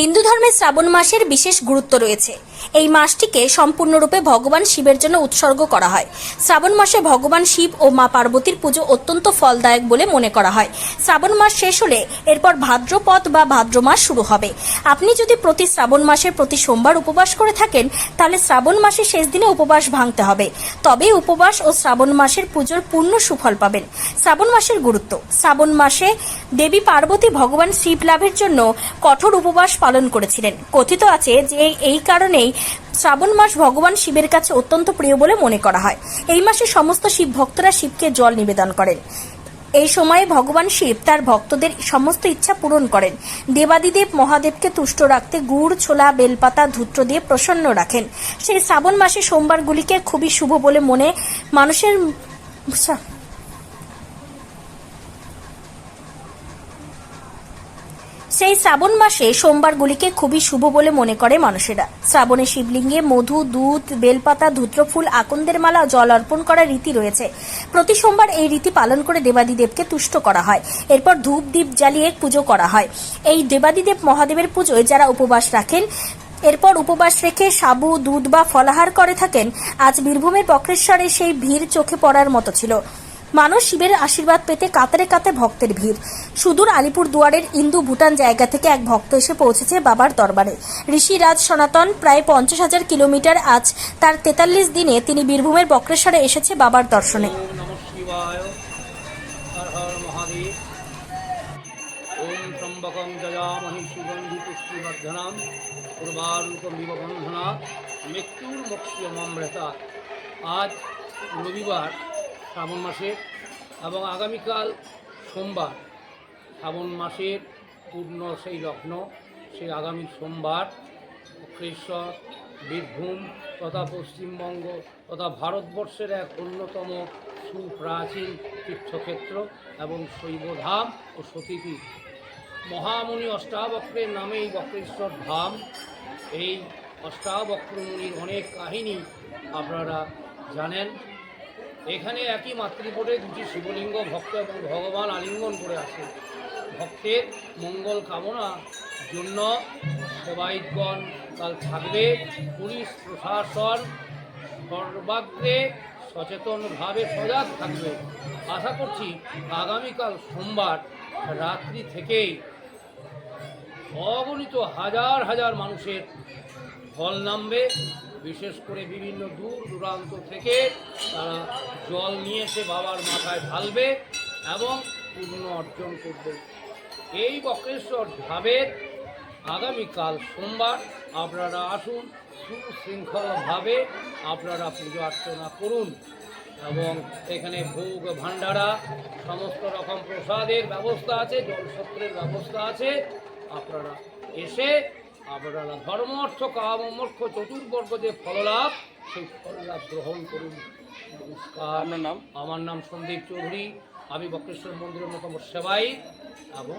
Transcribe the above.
হিন্দু ধর্মে শ্রাবণ মাসের বিশেষ গুরুত্ব রয়েছে। এই মাসটিকে সম্পূর্ণরূপে ভগবান শিবের জন্য উৎসর্গ করা হয়। শ্রাবণ মাসে ভগবান শিব ও মা পার্বতীর পুজো অত্যন্ত ফলদায়ক বলে মনে করা হয়। শ্রাবণ মাস শেষ হলে এরপর ভাদ্রপদ বা ভাদ্র মাস শুরু হবে। আপনি যদি প্রতি শ্রাবণ মাসের প্রতি সোমবার উপবাস করে থাকেন, তাহলে শ্রাবণ মাসের শেষ দিনে উপবাস ভাঙতে হবে। তবেই উপবাস ও শ্রাবণ মাসের পুজোর পূর্ণ সুফল পাবেন। শ্রাবণ মাসের গুরুত্ব। শ্রাবণ মাসে দেবী পার্বতী ভগবান শিব লাভের জন্য কঠোর উপবাস পালন করেছিলেন। কথিত আছে যে এই কারণেই শ্রাবণ মাস ভগবান শিবের কাছে অত্যন্ত প্রিয় বলে মনে করা হয়। এই মাসে সমস্ত শিব ভক্তরা শিবকে জল নিবেদন করেন। এই সময়ে ভগবান শিব তার ভক্তদের সমস্ত ইচ্ছা পূরণ করেন। দেবাদিদেব মহাদেবকে তুষ্ট রাখতে গুড়, ছোলা, বেলপাতা, ধূত্র দিয়ে প্রসন্ন রাখেন। সেই শ্রাবণ মাসে সোমবারগুলিকে খুবই শুভ বলে মনে মানুষের সেই শ্রাবণ মাসে সোমবারগুলিকে খুবই শুভ বলে মনে করে মানুষেরা। শ্রাবণে শিবলিঙ্গে মধু, দুধ, বেলপাতা, ধূত্রফুল, আকন্দের মালা, জল অর্পণ করার রীতি রয়েছে। প্রতি সোমবার এই রীতি পালন করে দেবাদিদেবকে তুষ্ট করা হয়। এরপর ধূপ দ্বীপ জ্বালিয়ে পুজো করা হয়। এই দেবাদিদেব মহাদেবের পুজোয় যারা উপবাস রাখেন, এরপর উপবাস রেখে সাবু, দুধ বা ফলাহার করে থাকেন, আজ বীরভূমের বক্রেশ্বরে সেই ভিড় চোখে পড়ার মতো ছিল। মানুষ শিবের আশীর্বাদ পেতে কাতারে কাতে ভক্তের ভিড়। সুদূর আলিপুর দুয়ারের ইন্দু ভুটান জায়গা থেকে এক ভক্ত এসে পৌঁছেছে বাবার দরবারে। ঋষিরাজ সনাতন প্রায় পঞ্চাশ হাজার কিলোমিটার আজ তার তেতাল্লিশ দিনে তিনি বীরভূমের বক্রেশ্বরে এসেছে বাবার দর্শনে। শ্রাবণ মাসের এবং আগামীকাল সোমবার। শ্রাবণ মাসের পূর্ণ সেই লগ্ন, সেই আগামী সোমবার। বক্রেশ্বর বীরভূম তথা পশ্চিমবঙ্গ তথা ভারতবর্ষের এক অন্যতম সুপ্রাচীন তীর্থক্ষেত্র এবং শৈবধাম ও সতীপীঠ। মহামুনি অষ্টাবক্রের নামে এই বক্রেশ্বর ধাম। এই অষ্টাবক্রমুনির অনেক কাহিনী আপনারা জানেন। এখানে একই মাতৃপটে দুটি শিবলিঙ্গ ভক্ত এবং ভগবান আলিঙ্গন করে আছে। ভক্তের মঙ্গল কামনা জন্য সেবায়িতগণ কাল থাকবে। পুলিশ, প্রশাসন সর্বাগ্রে সচেতনভাবে সজাগ থাকবে। আশা করছি আগামীকাল সোমবার রাত্রি থেকেই অগণিত হাজার হাজার মানুষের ফল নামবে। বিশেষ করে বিভিন্ন দূর দূরান্ত থেকে তারা জল নিয়ে এসে বাবার মাথায় ঢালবে এবং পূর্ণ অর্জন করবে। এই বক্রেশ্বর ধাবের আগামীকাল সোমবার আপনারা আসুন, সুশৃঙ্খলভাবে আপনারা পুজো অর্চনা করুন এবং এখানে ভোগ ভাণ্ডারা, সমস্ত রকম প্রসাদের ব্যবস্থা আছে, জলসত্রের ব্যবস্থা আছে। আপনারা এসে আপনারা ধর্ম অর্থ কাম মোক্ষ চতুর্বর্গ যে ফললাভ সেই ফললাভ গ্রহণ করুন। নমস্কার। আপনার নাম? আমার নাম সন্দীপ চৌধুরী। আমি বক্রেশ্বর মন্দিরের মতো সেবাই এবং